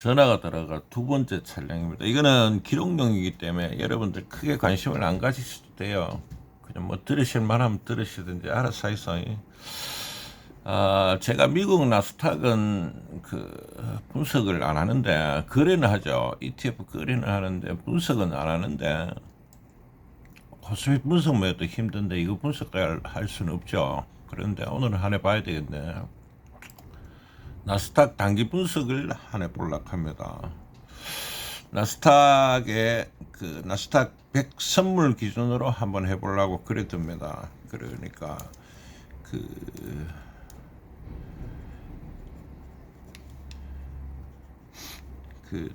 전화가 들어가 두 번째 촬영입니다. 이거는 기록용이기 때문에 여러분들 크게 관심을 안 가질 수도 돼요. 그냥 뭐 들으실 만하면 들으시든지 알아서 해서. 아, 제가 미국 나스닥은 그 분석을 안 하는데 거래는 하죠. ETF 거래는 하는데 분석은 안 하는데 코스피 분석만 해도 힘든데 이거 분석할 할 수는 없죠. 그런데 오늘 은 한해 봐야 되겠네. 나스닥 단기 분석을 한해 볼락 합니다. 나스닥의 그 나스닥 100 선물 기준으로 한번 해보려고 그랬답니다. 그러니까 그 그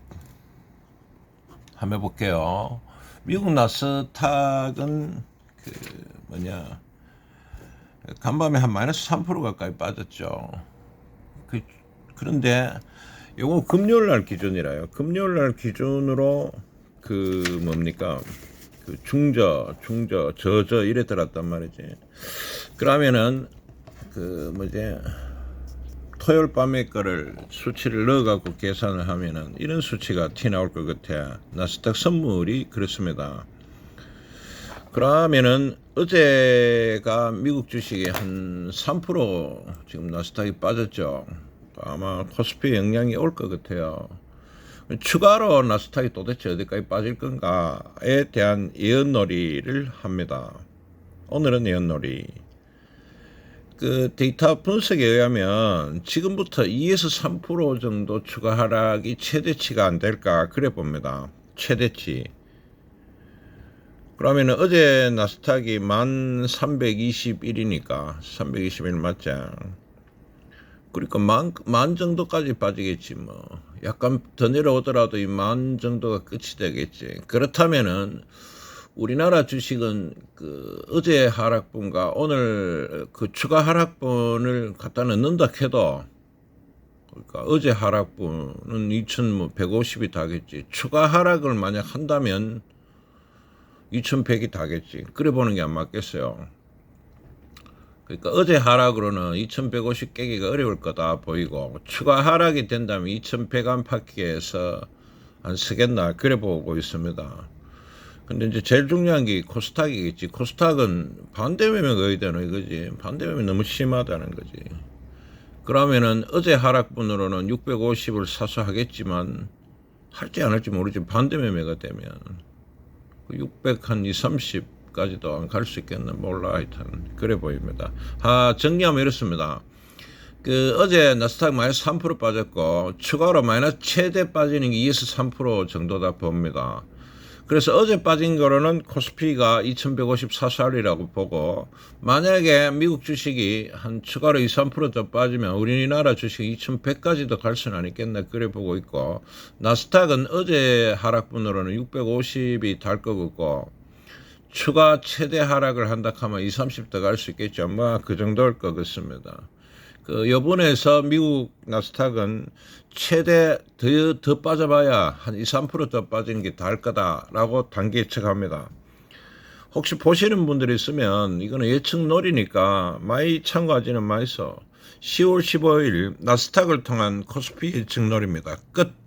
한번 해볼게요. 미국 나스닥은 그 뭐냐 간밤에 한 마이너스 3% 가까이 빠졌죠. 그 그런데 요거 금요일 날 기준이라요. 금요일 날 기준으로 그 뭡니까 그 중저 중저 저저 이래 들었단 말이지. 그러면은 그 뭐지 토요일 밤에 거를 수치를 넣어갖고 계산을 하면은 이런 수치가 티 나올 것 같아. 나스닥 선물이 그렇습니다. 그러면은 어제가 미국 주식이 한 3% 지금 나스닥이 빠졌죠. 아마 코스피 영향이 올 것 같아요. 추가로 나스닥이 도대체 어디까지 빠질 건가에 대한 예언놀이를 합니다. 오늘은 예언놀이. 그 데이터 분석에 의하면 지금부터 2에서 3% 정도 추가 하락이 최대치가 안 될까 그래 봅니다. 최대치. 그러면 어제 나스닥이 1321이니까 321 맞지? 그러니까 만, 만 정도까지 빠지겠지 뭐. 약간 더 내려오더라도 이 만 정도가 끝이 되겠지. 그렇다면은 우리나라 주식은 그 어제 하락분과 오늘 그 추가 하락분을 갖다 넣는다 해도 그러니까 어제 하락분은 2,150이 다겠지. 추가 하락을 만약 한다면 2,100이 다겠지. 그래 보는 게 안 맞겠어요. 그러니까 어제 하락으로는 2,150 깨기가 어려울 거다 보이고 추가 하락이 된다면 2,100 안팎에서 안 쓰겠나 그래 보고 있습니다. 근데 이제 제일 중요한 게 코스닥이겠지. 코스닥은 반대 매매가 거의 되는 거지. 반대 매매 너무 심하다는 거지. 그러면은 어제 하락분으로는 650을 사수하겠지만 할지 안 할지 모르지. 반대 매매가 되면 600 한 2, 30까지도 안 갈 수 있겠나 몰라 하여튼 그래 보입니다. 아 정리하면 이렇습니다. 그 어제 나스닥 마이너스 3% 빠졌고 추가로 마이너스 최대 빠지는 게 2에서 3% 정도다 봅니다. 그래서 어제 빠진 거로는 코스피가 2150 사살이라고 보고 만약에 미국 주식이 한 추가로 2, 3%더 빠지면 우리나라 주식 2100까지도 갈 수는 아니겠나 그래 보고 있고 나스닥은 어제 하락분으로는 650이 달 것 같고 추가 최대 하락을 한다 하면 2, 30더 갈수 있겠죠. 아마 그 정도일 것 같습니다. 그 여분에서 미국 나스닥은 최대 더, 더 빠져봐야 한 2, 3%더 빠진 게 달 거다라고 단기 예측합니다. 혹시 보시는 분들이 있으면 이거는 예측 놀이니까 많이 참고하지는 마이소. 10월 15일 나스닥을 통한 코스피 예측 놀이입니다. 끝.